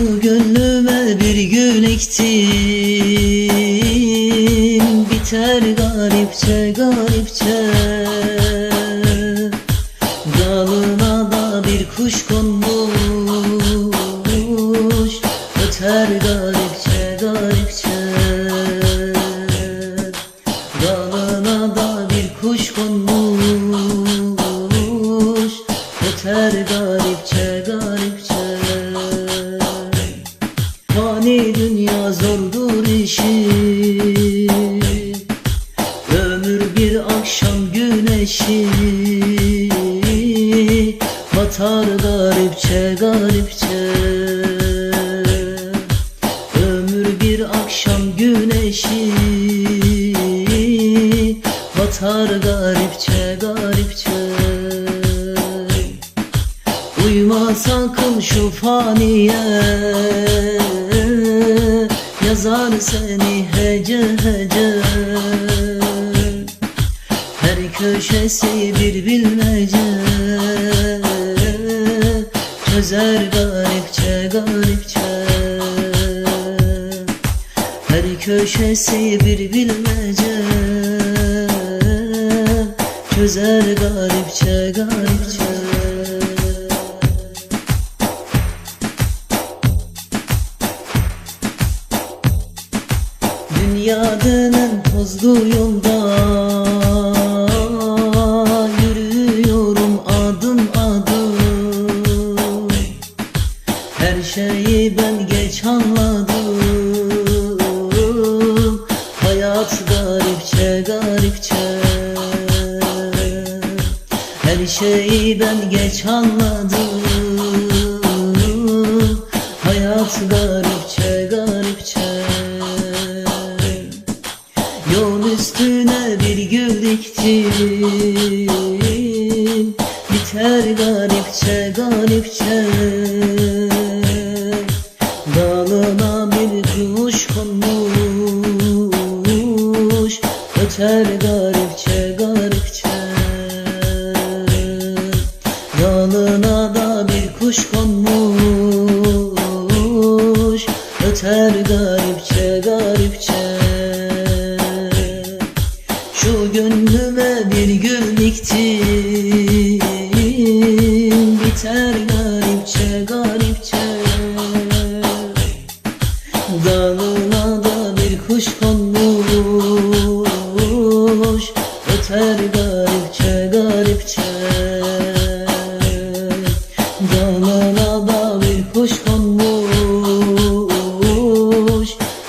Gönlüme bir gül ektim. Biter garipçe garipçe. Dalına da bir kuş konmuş. Öter garipçe garipçe. Dalına da bir kuş konmuş. Öter garipçe garipçe Fani dünya zordur işi. Ömür bir akşam güneşi. Batar garipçe garipçe. Ömür bir akşam güneşi. Batar garipçe garipçe. Uyma sakın şu faniye Yazar seni hece hece. Her köşesi bir bilmece. Çözer garipçe garipçe. Her köşesi bir bilmece. Çözer garipçe garipçe Dünyanın tozlu yolda Yürüyorum adım adım. Her şeyi ben geç anladım. Hayat garipçe garipçe. Her şeyi ben geç anladım Yol üstüne bir gül diktim Biter garipçe garipçe. Dalına bir kuş konmuş. Öter garipçe garipçe. Dalına da bir kuş konmuş. Öter garipçe Gönlüme bir gül diktim Biter garipçe garipçe. Dalına da bir kuş konmuş. Öter garipçe garipçe. Dalına da bir kuş konmuş.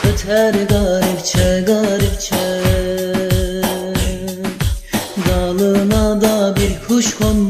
Öter garipçe garipçe düşman